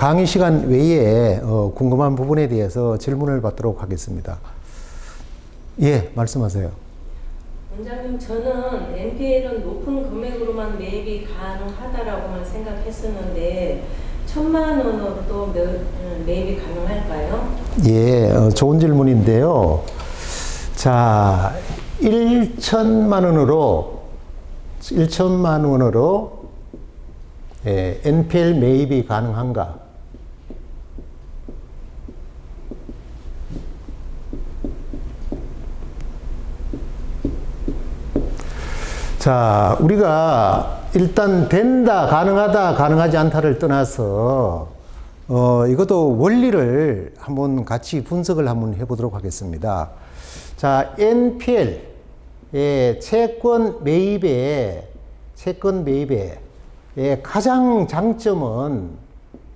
강의 시간 외에 어, 궁금한 부분에 대해서 질문을 받도록 하겠습니다. 예, 말씀하세요. 원장님 저는 NPL은 높은 금액으로만 매입이 가능하다라고만 생각했었는데 천만 원으로도 매, 음, 매입이 가능할까요? 예, 어, 좋은 질문인데요. 자, 1천만 원으로 1천만 원으로 예, NPL 매입이 가능한가? 자, 우리가 일단 된다, 가능하다, 가능하지 않다를 떠나서 어, 이것도 원리를 한번 같이 분석을 한번 해보도록 하겠습니다. 자, NPL, 예, 채권 매입의, 채권 매입의 예, 가장 장점은,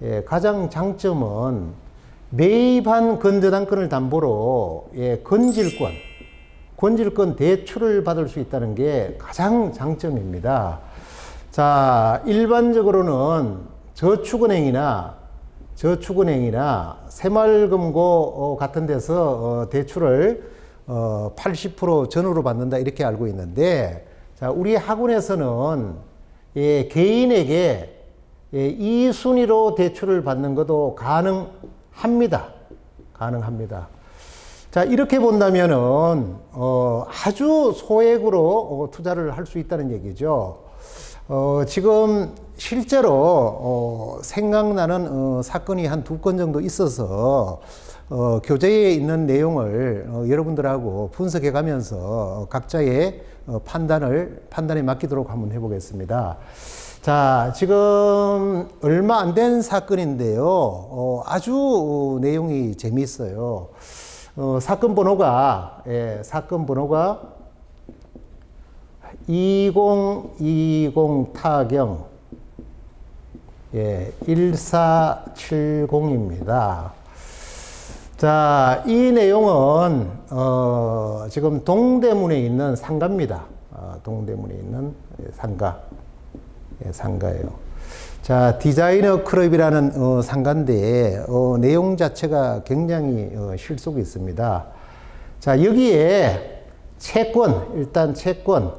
예, 가장 장점은 매입한 건저당권을 담보로 예, 건질권, 건질권 대출을 받을 수 있다는 게 가장 장점입니다. 자, 일반적으로는 저축은행이나 저축은행이나 새마을금고 어, 같은 데서 어, 대출을 어, 80% 전후로 받는다 이렇게 알고 있는데 자, 우리 학원에서는 예, 개인에게 예, 이 순위로 대출을 받는 것도 가능합니다. 가능합니다. 자, 이렇게 본다면은, 어, 아주 소액으로 어, 투자를 할 수 있다는 얘기죠. 어, 지금 실제로, 어, 생각나는, 어, 사건이 한 두 건 정도 있어서, 어, 교재에 있는 내용을 어, 여러분들하고 분석해 가면서 각자의 어, 판단을, 판단에 맡기도록 한번 해보겠습니다. 자, 지금 얼마 안 된 사건인데요. 어, 아주 어, 내용이 재미있어요. 어, 사건 번호가, 예, 사건 번호가 2020 타경, 예, 1470입니다. 자, 이 내용은, 어, 지금 동대문에 있는 상가입니다. 어, 동대문에 있는 상가. 예, 상가예요. 자, 디자이너 클럽이라는 어, 상가인데 어, 내용 자체가 굉장히 어, 실속이 있습니다. 자, 여기에 채권, 일단 채권,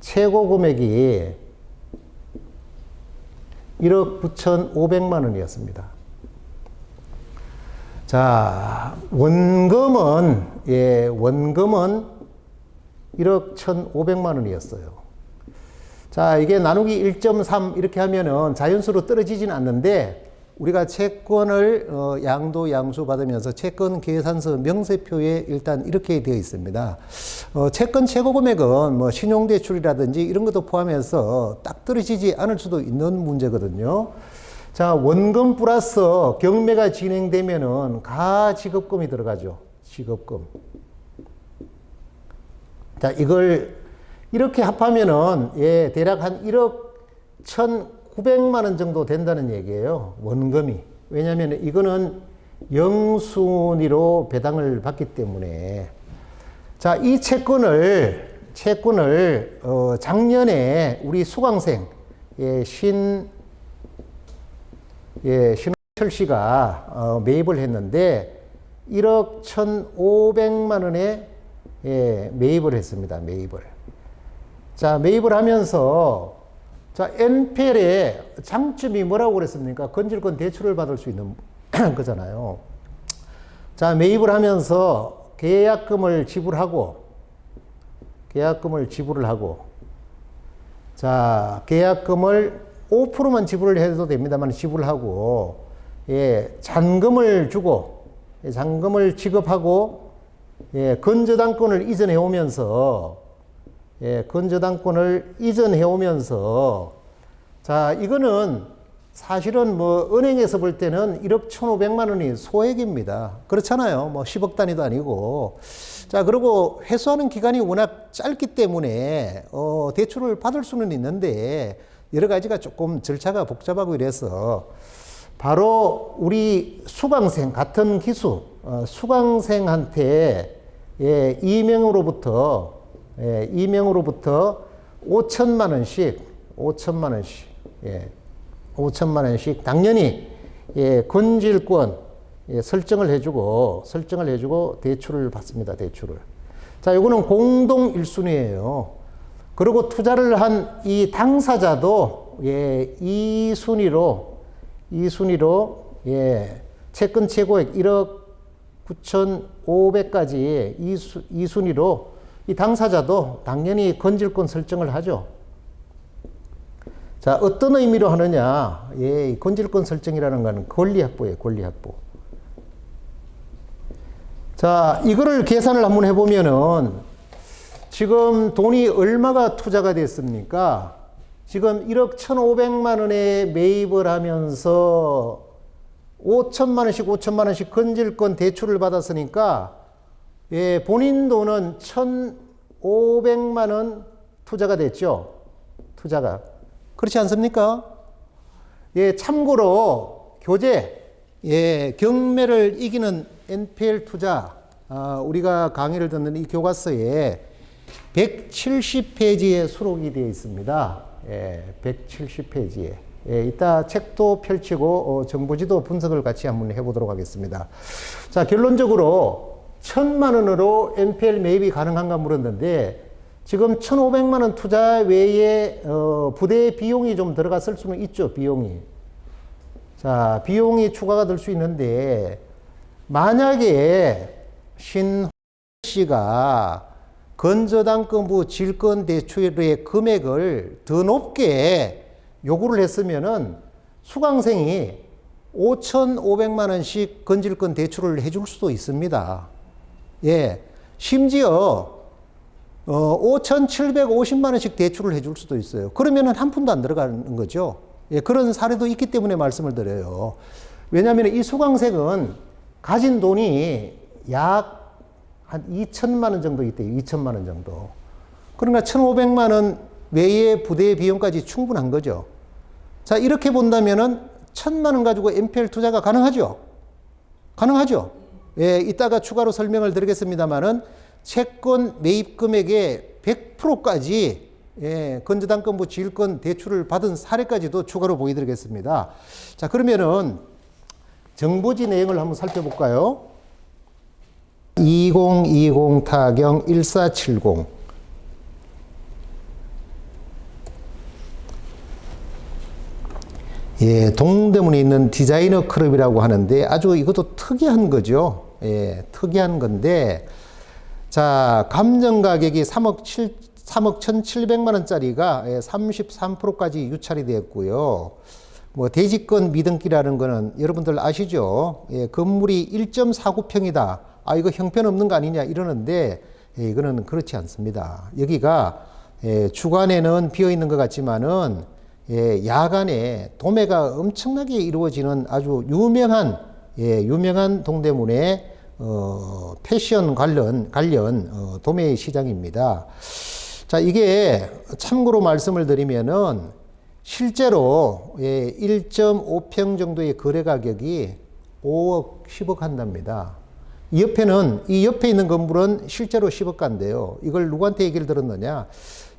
최고 금액이 1억 9,500만 원이었습니다. 자, 원금은, 예, 원금은 1억 1,500만 원이었어요. 자, 이게 나누기 1.3 이렇게 하면은 자연수로 떨어지진 않는데 우리가 채권을 어, 양도 양수 받으면서 채권 계산서 명세표에 일단 이렇게 되어 있습니다. 어, 채권 최고 금액은 뭐 신용대출이라든지 이런 것도 포함해서 딱 떨어지지 않을 수도 있는 문제거든요. 자, 원금 플러스 경매가 진행되면은 가 지급금이 들어가죠. 지급금. 자, 이걸 이렇게 합하면은 예, 대략 한 1억 1,900만 원 정도 된다는 얘기예요. 원금이. 왜냐하면 이거는 영순위로 배당을 받기 때문에 자, 이 채권을 채권을 어, 작년에 우리 수강생 예, 신 예, 신철 씨가 어, 매입을 했는데 1억 1,500만 원에 예, 매입을 했습니다. 매입을. 자, 매입을 하면서 자, NPL의 장점이 뭐라고 그랬습니까? 건질권 대출을 받을 수 있는 거잖아요. 자, 매입을 하면서 계약금을 지불하고 계약금을 지불을 하고 자, 계약금을 5%만 지불을 해도 됩니다만 지불을 하고 예, 잔금을 주고 예, 잔금을 지급하고 예, 건저당권을 이전해 오면서 예, 건저당권을 이전해 오면서 자, 이거는 사실은 뭐 은행에서 볼 때는 1억 1,500만 원이 소액입니다. 그렇잖아요. 뭐 10억 단위도 아니고. 자, 그리고 회수하는 기간이 워낙 짧기 때문에 어, 대출을 받을 수는 있는데 여러 가지가 조금 절차가 복잡하고 이래서 바로 우리 수강생 같은 기수 어, 수강생한테 예, 이명으로부터 예, 이명으로부터 5천만 원씩 5천만 원씩 예, 5천만 원씩 당연히 예, 건질권 예, 설정을 해주고 설정을 해주고 대출을 받습니다. 대출을. 자, 요거는 공동 1순위예요. 그리고 투자를 한 이 당사자도 예, 이 순위로 이 순위로 예, 채권 최고액 1억 9,500까지 이, 수, 이 순위로 이 당사자도 당연히 건질권 설정을 하죠. 자, 어떤 의미로 하느냐? 예, 이 건질권 설정이라는 것은 권리 확보예요, 권리 확보. 자, 이거를 계산을 한번 해보면은 지금 돈이 얼마가 투자가 됐습니까? 지금 1억 1,500만 원에 매입을 하면서 5천만 원씩 5천만 원씩 건질권 대출을 받았으니까 예, 본인 돈은 1,500만 원 투자가 됐죠. 투자가. 그렇지 않습니까? 예, 참고로 교재 예, 경매를 이기는 NPL 투자 아, 우리가 강의를 듣는 이 교과서에 170페이지에 수록이 되어 있습니다. 예, 170페이지에. 예, 이따 책도 펼치고 어, 정보지도 분석을 같이 한번 해보도록 하겠습니다. 자, 결론적으로 천만 원으로 NPL 매입이 가능한가 물었는데 지금 1,500만 원 투자 외에 어, 부대 비용이 좀 들어갔을 수는 있죠, 비용이. 자, 비용이 추가가 될 수 있는데 만약에 신 씨가 건저당권부 질권 대출의 금액을 더 높게 요구를 했으면은 수강생이 5,500만 원씩 건질권 대출을 해줄 수도 있습니다. 예. 심지어 어, 5,750만 원씩 대출을 해줄 수도 있어요. 그러면은 한 푼도 안 들어가는 거죠. 예, 그런 사례도 있기 때문에 말씀을 드려요. 왜냐하면 이 수강생은 가진 돈이 약 한 2천만 원 정도 있대요. 2천만 원 정도. 그러니까 1,500만 원 외에 부대 비용까지 충분한 거죠. 자, 이렇게 본다면은 1천만 원 가지고 MPL 투자가 가능하죠. 가능하죠. 예, 이따가 추가로 설명을 드리겠습니다만은 채권 매입 금액의 100%까지 예, 건저당권 부 지일권 대출을 받은 사례까지도 추가로 보여드리겠습니다. 자, 그러면은 정보지 내용을 한번 살펴볼까요? 2020 타경 1470 예, 동대문에 있는 디자이너 클럽이라고 하는데 아주 이것도 특이한 거죠. 예, 특이한 건데 자, 감정 가격이 3억 7 3억 1,700만 원짜리가 예, 33%까지 유찰이 되었고요. 뭐 대지권 미등기라는 거는 여러분들 아시죠? 예, 건물이 1.49평이다. 아 이거 형편없는 거 아니냐 이러는데 예, 이거는 그렇지 않습니다. 여기가 예, 주간에는 비어 있는 것 같지만은 예, 야간에 도매가 엄청나게 이루어지는 아주 유명한 예, 유명한 동대문의 어, 패션 관련 관련 어, 도매 시장입니다. 자, 이게 참고로 말씀을 드리면은 실제로 예, 1.5평 정도의 거래 가격이 5억, 10억 한답니다. 이 옆에는 이 옆에 있는 건물은 실제로 10억 간대요. 이걸 누구한테 얘기를 들었느냐?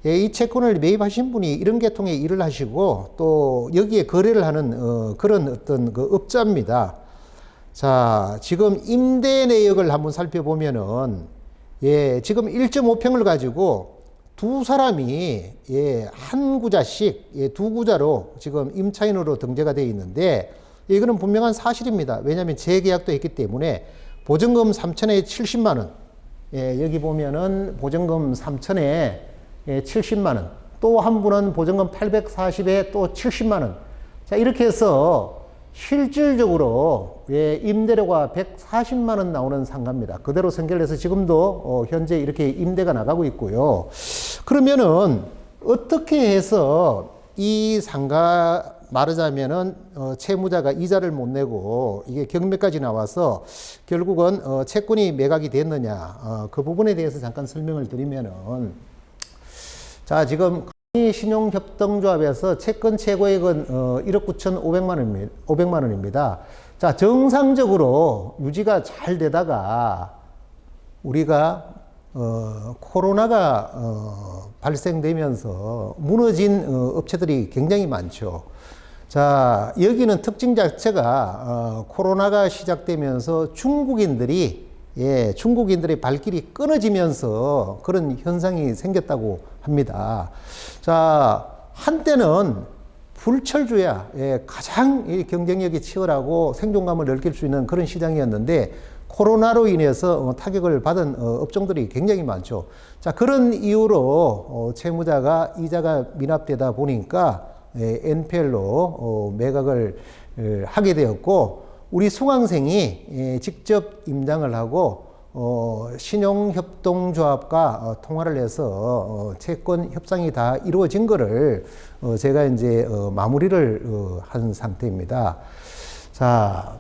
예, 이 채권을 매입하신 분이 이런 계통의 일을 하시고 또 여기에 거래를 하는 어, 그런 어떤 그 업자입니다. 자, 지금 임대 내역을 한번 살펴보면은 예, 지금 1.5평을 가지고 두 사람이 예, 한 구자씩 예, 두 구자로 지금 임차인으로 등재가 되어 있는데 이거는 분명한 사실입니다. 왜냐하면 재계약도 했기 때문에 보증금 3천에 70만 원. 예, 여기 보면은 보증금 3천에 예, 70만 원. 또 한 분은 보증금 840에 또 70만 원. 자, 이렇게 해서 실질적으로 예, 임대료가 140만 원 나오는 상가입니다. 그대로 선결해서 지금도 어, 현재 이렇게 임대가 나가고 있고요. 그러면은 어떻게 해서 이 상가 말하자면은 어, 채무자가 이자를 못 내고 이게 경매까지 나와서 결국은 어, 채권이 매각이 됐느냐 어, 그 부분에 대해서 잠깐 설명을 드리면은 자 지금 신용협동조합에서 채권 최고액은 어, 1억 9,500만 원입니다. 500만 원입니다. 자 정상적으로 유지가 잘 되다가 우리가 어, 코로나가 어, 발생되면서 무너진 어, 업체들이 굉장히 많죠. 자, 여기는 특징 자체가 어, 코로나가 시작되면서 중국인들이 예, 중국인들의 발길이 끊어지면서 그런 현상이 생겼다고 합니다. 자, 한때는 불철주야 예, 가장 이 경쟁력이 치열하고 생존감을 느낄 수 있는 그런 시장이었는데 코로나로 인해서 어, 타격을 받은 어, 업종들이 굉장히 많죠. 자 그런 이유로 어, 채무자가 이자가 미납되다 보니까 예, NPL로 어, 매각을 에, 하게 되었고 우리 수강생이 예, 직접 임장을 하고 어, 신용협동조합과 어, 통화를 해서 어, 채권 협상이 다 이루어진 거를 어, 제가 이제 어, 마무리를 어, 한 상태입니다. 자,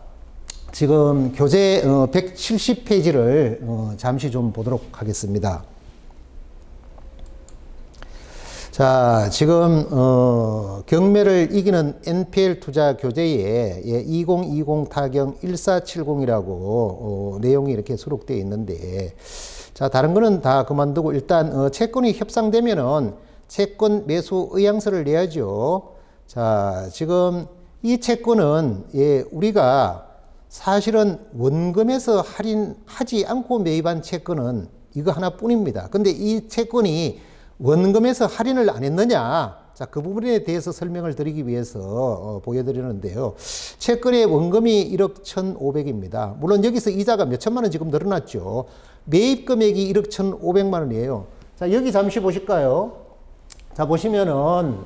지금 교재 어, 170페이지를 어, 잠시 좀 보도록 하겠습니다. 자, 지금 어, 경매를 이기는 NPL 투자 교재에 예, 2020 타경 1470이라고 어, 내용이 이렇게 수록되어 있는데 자, 다른 거는 다 그만두고 일단 어, 채권이 협상되면은 채권 매수 의향서를 내야죠. 자, 지금 이 채권은 예, 우리가 사실은 원금에서 할인하지 않고 매입한 채권은 이거 하나뿐입니다. 근데 이 채권이 원금에서 할인을 안 했느냐? 자, 그 부분에 대해서 설명을 드리기 위해서 어, 보여드리는데요. 채권의 원금이 1억 1,500입니다. 물론 여기서 이자가 몇 천만 원 지금 늘어났죠. 매입 금액이 1억 1,500만 원이에요. 자, 여기 잠시 보실까요? 자, 보시면은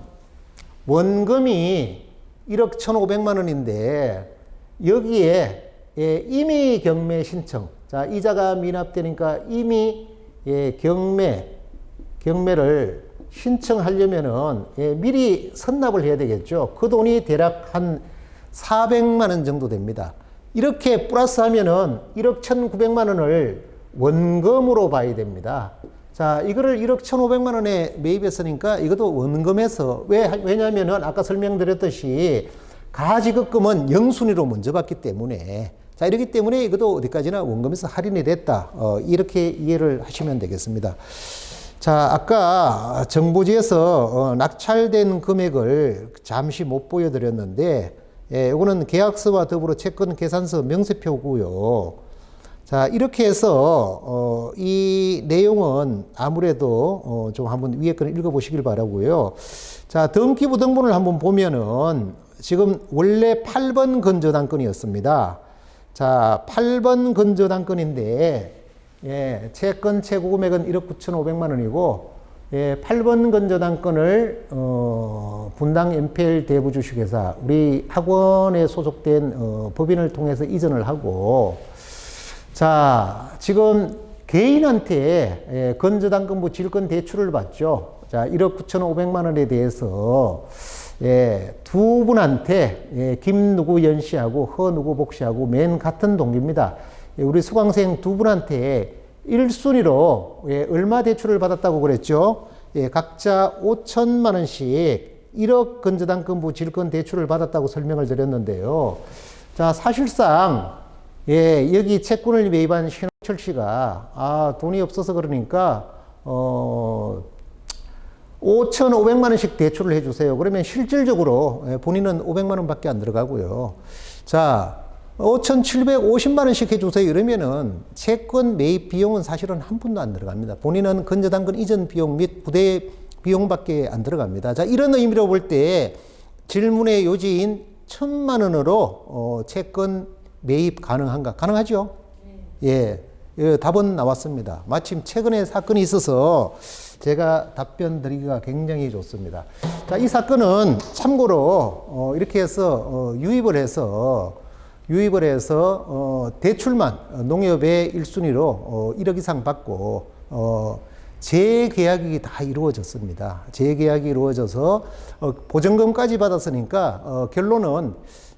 원금이 1억 1,500만 원인데 여기에 예, 임의 경매 신청. 자, 이자가 미납되니까 이미 예, 경매 경매를 신청하려면은 예, 미리 선납을 해야 되겠죠. 그 돈이 대략 한 400만 원 정도 됩니다. 이렇게 플러스 하면은 1억 1,900만 원을 원금으로 봐야 됩니다. 자, 이거를 1억 1,500만 원에 매입했으니까 이것도 원금에서 왜 왜냐면은 아까 설명드렸듯이 가지급금은 영순위로 먼저 받기 때문에 자 이렇기 때문에 이것도 어디까지나 원금에서 할인이 됐다 어, 이렇게 이해를 하시면 되겠습니다. 자 아까 정부지에서 어, 낙찰된 금액을 잠시 못 보여드렸는데 예, 이거는 계약서와 더불어 채권 계산서 명세표고요. 자 이렇게 해서 어, 이 내용은 아무래도 어, 좀 한번 위에 거를 읽어보시길 바라고요. 자 등기부 등본을 한번 보면은 지금 원래 8번 건조단건이었습니다. 자 8번 건조단건인데 예, 채권 최고 금액은 1억 9,500만 원이고 예, 8번 건조단건을 어, 분당 MPL 대부 주식회사 우리 학원에 소속된 어, 법인을 통해서 이전을 하고 자, 지금 개인한테 예, 건조당근부 질권 대출을 받죠. 자, 1억 9,500만 원에 대해서 예, 두 분한테 예, 김 누구 연 씨하고 허 누구 복 씨하고 맨 같은 동기입니다. 예, 우리 수강생 두 분한테 1순위로 예, 얼마 대출을 받았다고 그랬죠? 예, 각자 5천만 원씩 1억 건조당근부 질권 대출을 받았다고 설명을 드렸는데요. 자, 사실상 예, 여기 채권을 매입한 신호철 씨가 아, 돈이 없어서 그러니까 어 5,500만 원씩 대출을 해 주세요. 그러면 실질적으로 예, 본인은 500만 원밖에 안 들어가고요. 자, 5,750만 원씩 해 주세요. 이러면은 채권 매입 비용은 사실은 한 푼도 안 들어갑니다. 본인은 건저당근 이전 비용 및 부대 비용밖에 안 들어갑니다. 자, 이런 의미로 볼 때 질문의 요지인 천만 원으로 어, 채권 매입 가능한가? 가능하죠? 예, 예, 답은 나왔습니다. 마침 최근에 사건이 있어서 제가 답변 드리기가 굉장히 좋습니다. 자, 이 사건은 참고로 어, 이렇게 해서 어, 유입을 해서 유입을 해서 어, 대출만 어, 농협의 1순위로 어, 1억 이상 받고 어, 재계약이 다 이루어졌습니다. 재계약이 이루어져서 어, 보증금까지 받았으니까 어, 결론은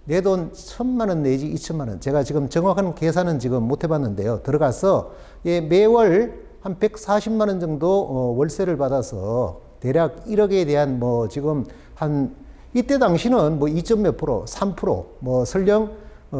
내 돈 천만 원 내지 이천만 원. 제가 지금 정확한 계산은 지금 못 해봤는데요. 들어가서 예, 매월 한 140만 원 정도 어, 월세를 받아서 대략 1억에 대한 뭐 지금 한 이때 당시는 뭐 2점 몇 프로, 3%, 뭐 설령 어,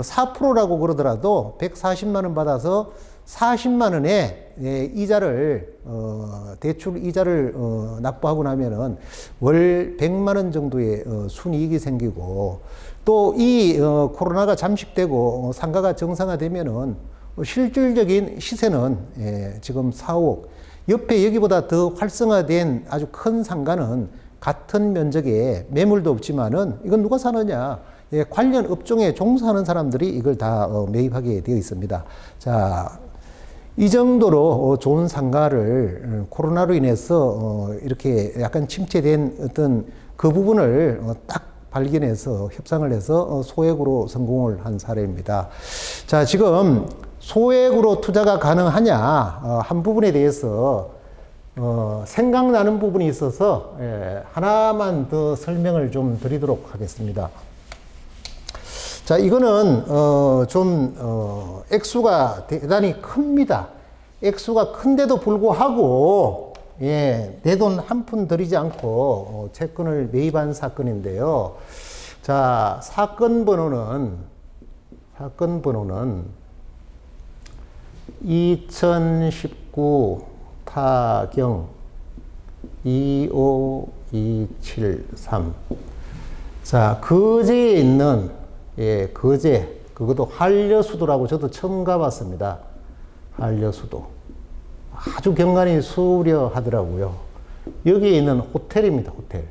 4%라고 그러더라도 140만 원 받아서 40만 원의 예, 이자를 어, 대출 이자를 어, 납부하고 나면은 월 100만 원 정도의 어, 순이익이 생기고 또 이 어, 코로나가 잠식되고 어, 상가가 정상화되면은 실질적인 시세는 예, 지금 4억 옆에 여기보다 더 활성화된 아주 큰 상가는 같은 면적에 매물도 없지만은 이건 누가 사느냐? 예, 관련 업종에 종사하는 사람들이 이걸 다 어, 매입하게 되어 있습니다. 자, 이 정도로 어, 좋은 상가를 어, 코로나로 인해서 어, 이렇게 약간 침체된 어떤 그 부분을 어, 딱 발견해서 협상을 해서 어, 소액으로 성공을 한 사례입니다. 자, 지금 소액으로 투자가 가능하냐 어, 한 부분에 대해서 어, 생각나는 부분이 있어서 예, 하나만 더 설명을 좀 드리도록 하겠습니다. 자, 이거는 어, 좀 어, 액수가 대단히 큽니다. 액수가 큰데도 불구하고 예, 내 돈 한 푼 들이지 않고 어, 채권을 매입한 사건인데요. 자, 사건 번호는 사건 번호는 2019 타경 25273 자, 거제에 있는, 예, 거제, 그것도 한려수도라고 저도 처음 가봤습니다. 한려수도. 아주 경관이 수려하더라고요. 여기에 있는 호텔입니다, 호텔.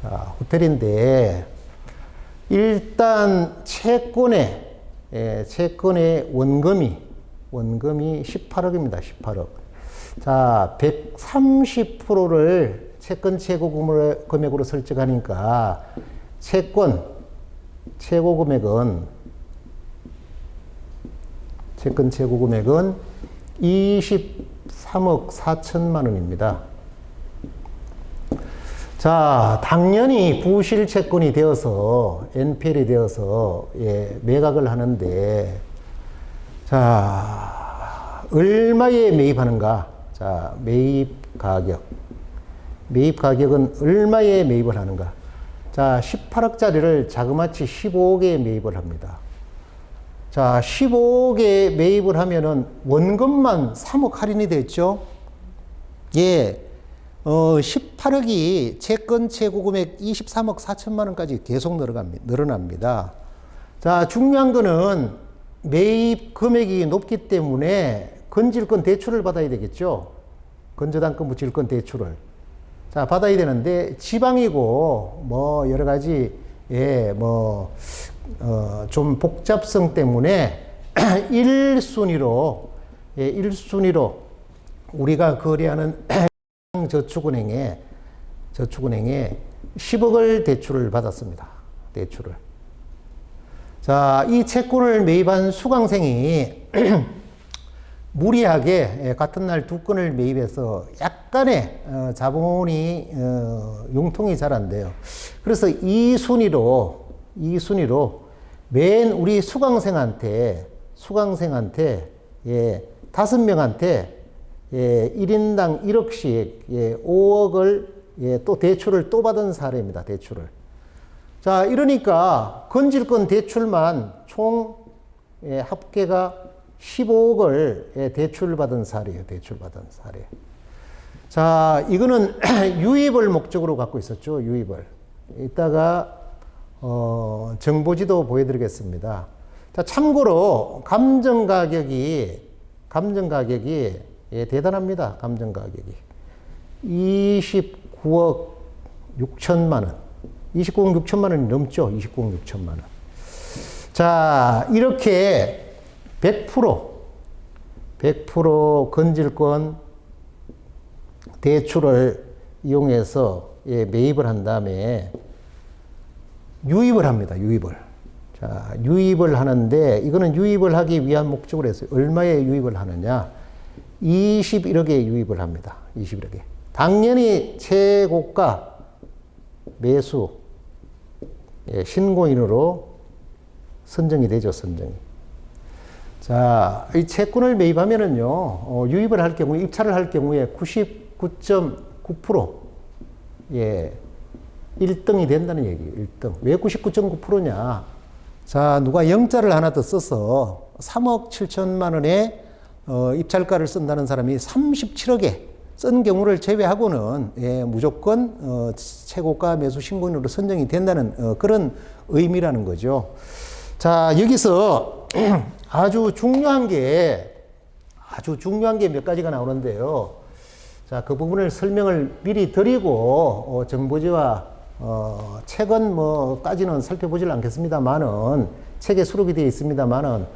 자, 호텔인데, 일단 채권에, 예, 채권의 원금이, 원금이 18억입니다, 18억. 자, 130%를 채권 최고 금액- 금액으로 설정하니까 채권 최고 금액은 채권 최고 금액은 23억 4천만 원입니다. 자, 당연히 부실 채권이 되어서 NPL이 되어서 예, 매각을 하는데 자, 얼마에 매입하는가? 자, 매입 가격. 매입 가격은 얼마에 매입을 하는가? 자, 18억짜리를 자그마치 15억에 매입을 합니다. 자, 15억에 매입을 하면은 원금만 3억 할인이 됐죠? 예. 어, 18억이 채권 최고 금액 23억 4천만 원까지 계속. 늘어납니다. 자, 중요한 거는 매입 금액이 높기 때문에 건질권 대출을 받아야 되겠죠. 건저당권 묻힐권 대출을. 자, 받아야 되는데 지방이고 뭐 여러 가지 예, 뭐 어, 좀 복잡성 때문에 1순위로 예, 1순위로 우리가 거래하는 저축은행에 저축은행에 10억을 대출을 받았습니다. 대출을. 자, 이 채권을 매입한 수강생이 무리하게 예, 같은 날 두 건을 매입해서 약간의 어, 자본이 어, 융통이 잘 안 돼요. 그래서 이 순위로 이 순위로 맨 우리 수강생한테 수강생한테 예, 다섯 명한테 예, 1인당 1억씩 예, 5억을 예, 또 대출을 또 받은 사례입니다. 대출을. 자, 이러니까 건질권 대출만 총 예, 합계가 15억을 예, 대출 받은 사례예요. 대출 받은 사례. 자, 이거는 유입을 목적으로 갖고 있었죠. 유입을. 이따가 어, 정보지도 보여드리겠습니다. 자, 참고로 감정 가격이 감정 가격이 예, 대단합니다. 감정 가격이 29억 6천만 원, 29억 6천만 원이 넘죠. 29억 6천만 원. 자, 이렇게 100% 100% 건질권 대출을 이용해서 예, 매입을 한 다음에 유입을 합니다. 유입을. 자, 유입을 하는데 이거는 유입을 하기 위한 목적으로 해서 얼마에 유입을 하느냐? 21억에 유입을 합니다. 21억에. 당연히 최고가 매수 예, 신고인으로 선정이 되죠. 선정이. 자, 이 채권을 매입하면은요, 어, 유입을 할 경우에, 입찰을 할 경우에 99.9%, 예, 1등이 된다는 얘기예요, 1등. 왜 99.9%냐? 자, 누가 영자를 하나 더 써서 3억 7천만 원의 어, 입찰가를 쓴다는 사람이 37억에 쓴 경우를 제외하고는 예, 무조건 어, 최고가 매수 신고인으로 선정이 된다는 어, 그런 의미라는 거죠. 자, 여기서 아주 중요한 게 아주 중요한 게 몇 가지가 나오는데요. 자, 그 부분을 설명을 미리 드리고 어, 정보지와 어, 책은 뭐까지는 살펴보질 않겠습니다만은 책에 수록이 되어 있습니다만은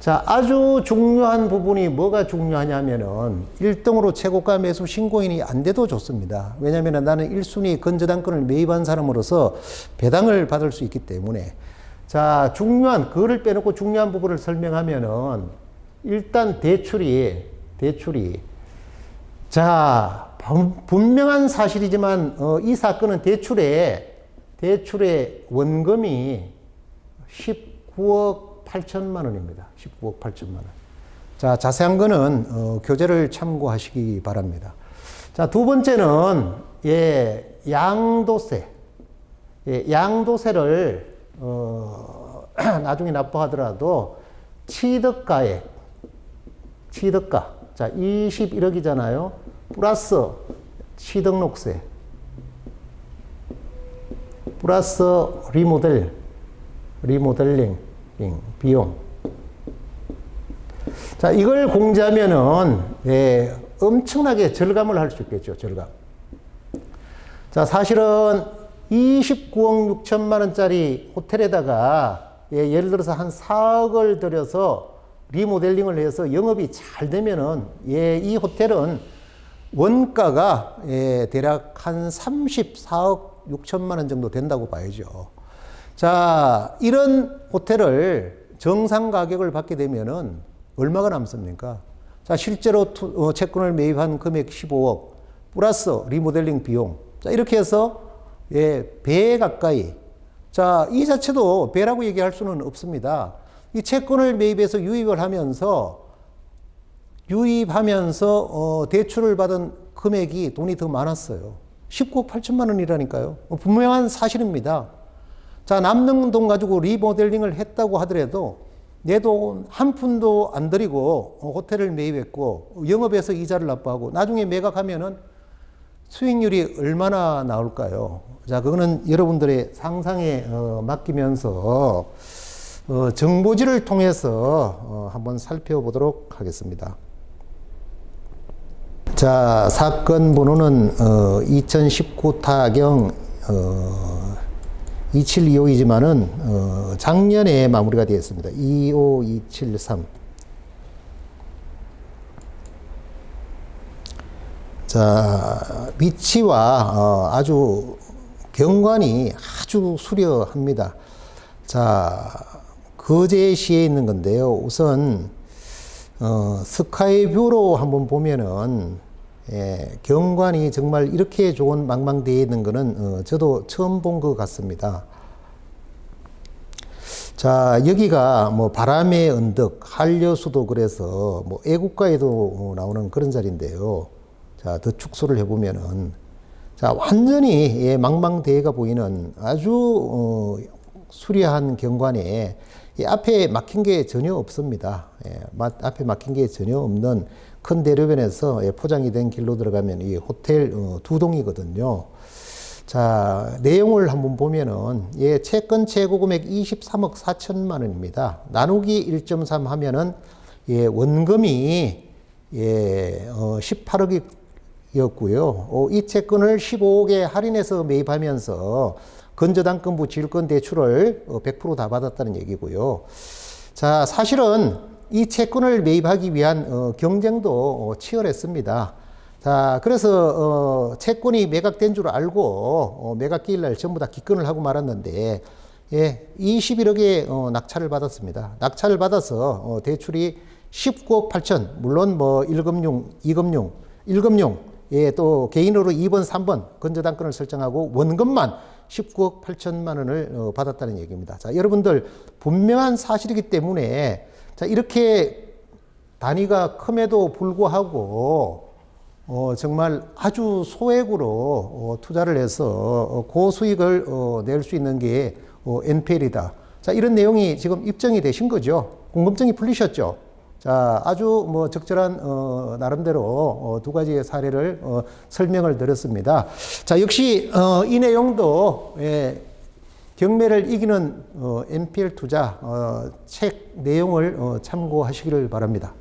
자, 아주 중요한 부분이 뭐가 중요하냐면은 1등으로 최고가 매수 신고인이 안 돼도 좋습니다. 왜냐하면 나는 1순위 건저당권을 매입한 사람으로서 배당을 받을 수 있기 때문에 자, 중요한 그거를 빼놓고 중요한 부분을 설명하면은 일단 대출이 대출이 자, 분- 분명한 사실이지만 어, 이 사건은 대출에 대출의 원금이 19억 8천만 원입니다. 19억 8천만 원. 자, 자세한 거는 어, 교재를 참고하시기 바랍니다. 자, 두 번째는 예, 양도세. 예, 양도세를 어, 나중에 납부하더라도 취득가액, 취득가. 자, 21억이잖아요. 플러스 취등록세. 플러스 리모델, 리모델링 비용. 자, 이걸 공제하면은 예, 엄청나게 절감을 할 수 있겠죠. 절감. 자, 사실은 29억 6천만 원짜리 호텔에다가 예, 예를 들어서 한 4억을 들여서 리모델링을 해서 영업이 잘 되면은 예, 이 호텔은 원가가 예, 대략 한 34억 6천만 원 정도 된다고 봐야죠. 자, 이런 호텔을 정상 가격을 받게 되면은 얼마가 남습니까? 자, 실제로 투, 어, 채권을 매입한 금액 15억 플러스 리모델링 비용. 자, 이렇게 해서 예, 배 가까이. 자, 이 자체도 배라고 얘기할 수는 없습니다. 이 채권을 매입해서 유입을 하면서 유입하면서 어, 대출을 받은 금액이 돈이 더 많았어요. 19억 8천만 원이라니까요. 어, 분명한 사실입니다. 자, 남는 돈 가지고 리모델링을 했다고 하더라도 내 돈 한 푼도 안 들이고 어, 호텔을 매입했고 영업해서 이자를 납부하고 나중에 매각하면은 수익률이 얼마나 나올까요? 자, 그거는 여러분들의 상상에 어, 맡기면서 어, 정보지를 통해서 어, 한번 살펴보도록 하겠습니다. 자, 사건 번호는 어, 2019 타경 어, 2725이지만은 어, 작년에 마무리가 되었습니다. 25273. 자, 위치와 어, 아주 경관이 아주 수려합니다. 자, 거제시에 있는 건데요. 우선 어, 스카이뷰로 한번 보면은 예, 경관이 정말 이렇게 좋은 망망대해 있는 거는 어, 저도 처음 본 것 같습니다. 자, 여기가 뭐 바람의 언덕, 한려수도 그래서 뭐 애국가에도 나오는 그런 자리인데요. 자, 더 축소를 해보면은 자, 완전히 예, 망망대해가 보이는 아주 어, 수려한 경관에 이 앞에 막힌 게 전혀 없습니다. 예, 마- 앞에 막힌 게 전혀 없는 큰 대로변에서 예, 포장이 된 길로 들어가면 이 호텔 어, 두 동이거든요. 자, 내용을 한번 보면은, 예, 채권 최고 금액 23억 4천만 원입니다. 나누기 1.3 하면은, 예, 원금이, 예, 어, 18억이 었고요. 어, 이 채권을 15억에 할인해서 매입하면서 건저당권부 질권 대출을 어, 100%다 받았다는 얘기고요. 자, 사실은 이 채권을 매입하기 위한 어, 경쟁도 어, 치열했습니다. 자, 그래서 어, 채권이 매각된 줄 알고 어, 매각기일 날 전부 다 기권을 하고 말았는데 예, 21억의 어, 낙찰을 받았습니다. 낙찰을 받아서 어, 대출이 19억 8천, 물론 뭐 1금융, 2금융, 1금융, 예, 또 개인으로 2번, 3번 건저당권을 설정하고 원금만 19억 8천만 원을 어, 받았다는 얘기입니다. 자, 여러분들 분명한 사실이기 때문에 자, 이렇게 단위가 큼에도 불구하고 어, 정말 아주 소액으로 어, 투자를 해서 어, 고수익을 어, 낼 수 있는 게 어, NPL이다. 자, 이런 내용이 지금 입증이 되신 거죠. 궁금증이 풀리셨죠. 자, 아주 뭐 적절한 어, 나름대로 어, 두 가지의 사례를 어, 설명을 드렸습니다. 자, 역시 어, 이 내용도 예, 경매를 이기는 어, MPL 투자 어, 책 내용을 어, 참고하시기를 바랍니다.